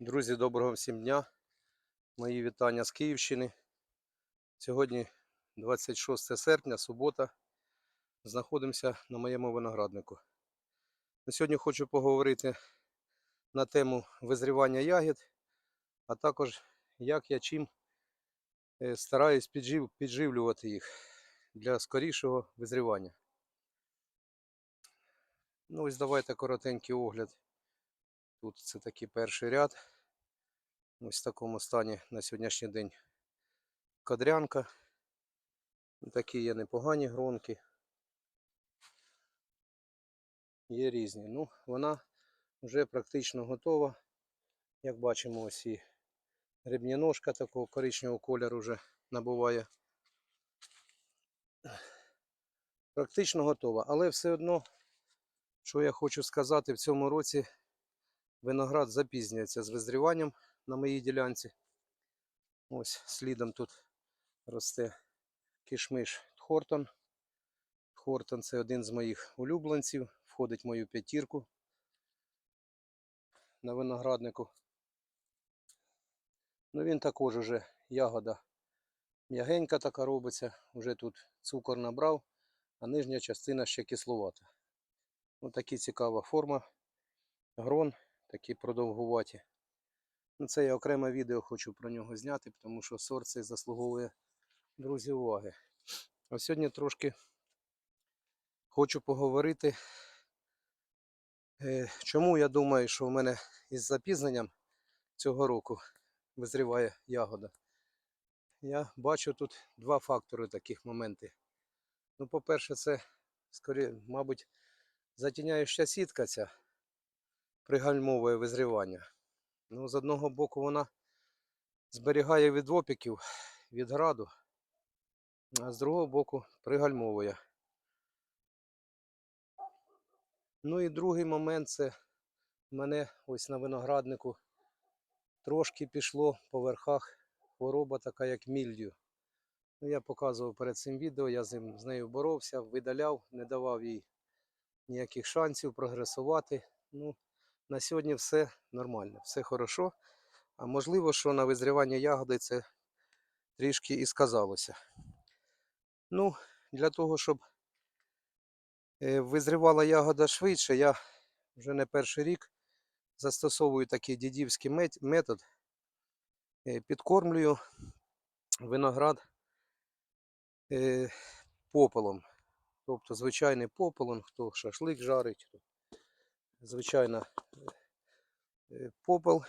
Друзі, доброго всім дня. Мої вітання з Київщини. Сьогодні 26 серпня, субота. Знаходимося на моєму винограднику. На сьогодні хочу поговорити на тему визрівання ягід, а також як я чим е, стараюсь піджив, підживлювати їх для скорішого визрівання. Ну ось давайте коротенький огляд. Тут це такий перший ряд. Ось в такому стані на сьогоднішній день кадрянка. Такі є непогані гронки. Є різні. Ну, вона вже практично готова. Як бачимо, ось і грибні ножка такого коричневого кольору вже набуває. Практично готова. Але все одно, що я хочу сказати, в цьому році виноград запізнюється з визріванням на моїй ділянці. Ось слідом тут росте кишмиш Хортон. Хортон це один з моїх улюбленців, входить в мою п'ятірку на винограднику. Ну він також уже ягода м'ягенька така робиться, вже тут цукор набрав, а нижня частина ще кисловата. Ось такі цікава форма. Грон, такі продовгуваті. Ну, це я окреме відео хочу про нього зняти, тому що сорт цей заслуговує, друзі, уваги. А сьогодні трошки хочу поговорити, е, чому я думаю, що в мене із запізненням цього року визріває ягода. Я бачу тут два фактори таких моменти. Ну, по-перше, це, скорі, мабуть, затіняюча сітка ця пригальмовує визрівання. Ну, з одного боку вона зберігає від опіків, від граду, а з другого боку пригальмовує. Ну і другий момент це в мене ось на винограднику трошки пішло по верхах хвороба така, як мільдю. Ну, я показував перед цим відео, я з, нею боровся, видаляв, не давав їй ніяких шансів прогресувати. Ну, на сьогодні все нормально, все хорошо. А можливо, що на визрівання ягоди це трішки і сказалося. Ну, для того, щоб е, визрівала ягода швидше, я вже не перший рік застосовую такий дідівський метод. Е, Підкормлюю виноград е, попелом. Тобто звичайний попелом, хто шашлик жарить, звичайно е, попел.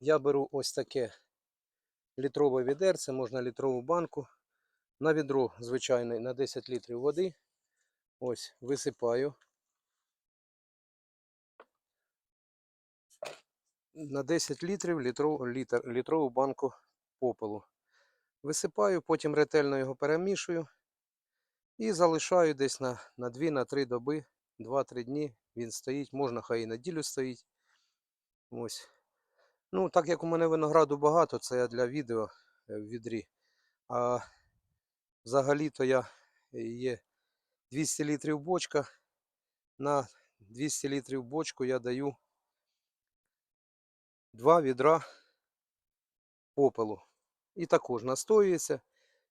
Я беру ось таке літрове відерце, можна літрову банку. На відро звичайне на 10 літрів води. Ось висипаю. На 10 літрів літров, літр, літрову банку попелу. Висипаю, потім ретельно його перемішую і залишаю десь на, на 2-3 доби, 2-3 дні він стоїть, можна хай і неділю стоїть. Ось. Ну, так як у мене винограду багато, це я для відео е, в відрі. А взагалі-то я е, є 200 літрів бочка. На 200 літрів бочку я даю 2 відра попелу. І також настоюється.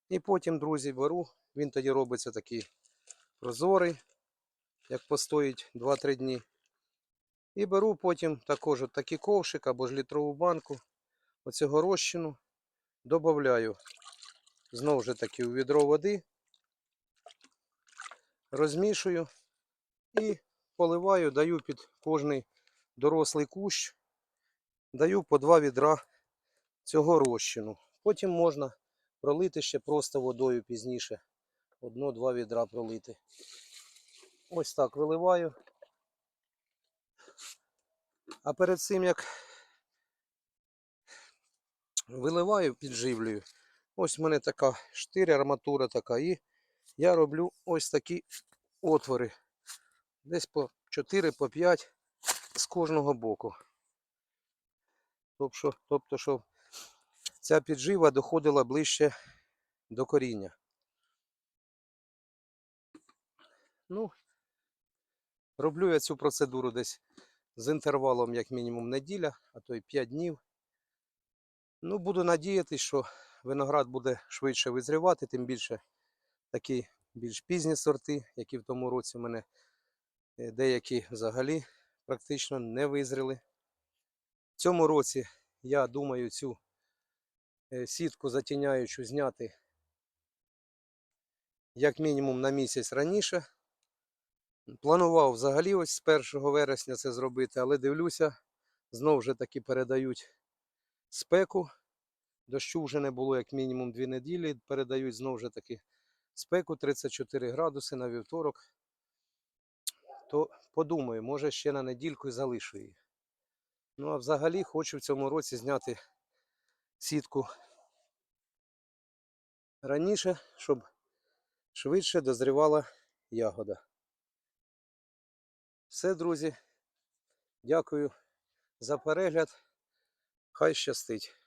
І потім, друзі, беру. Він тоді робиться такий прозорий, як постоїть 2-3 дні. І беру потім також такий ковшик або ж літрову банку оцього розчину. Добавляю знову ж таки у відро води, розмішую і поливаю, даю під кожний дорослий кущ, даю по два відра цього розчину. Потім можна пролити ще просто водою пізніше. Одно-два відра пролити. Ось так виливаю. А перед цим як виливаю, підживлюю. Ось в мене така штиря, арматура така. І я роблю ось такі отвори. Десь по 4 по 5 з кожного боку. Тобто, тобто, щоб ця піджива доходила ближче до коріння. Ну, роблю я цю процедуру десь з інтервалом як мінімум неділя, а то й 5 днів. Ну, буду надіятися, що виноград буде швидше визрівати, тим більше такі більш пізні сорти, які в тому році в мене е, деякі взагалі практично не визріли. В цьому році я думаю цю е, сітку затіняючу зняти як мінімум на місяць раніше. Планував взагалі ось з 1 вересня це зробити, але дивлюся, знов же таки передають спеку. Дощу вже не було як мінімум 2 неділі. Передають знов же таки спеку 34 градуси на вівторок. То подумаю, може ще на недільку і залишу її. Ну а взагалі хочу в цьому році зняти сітку раніше, щоб швидше дозрівала ягода. Все, друзі. Дякую за перегляд. Хай щастить.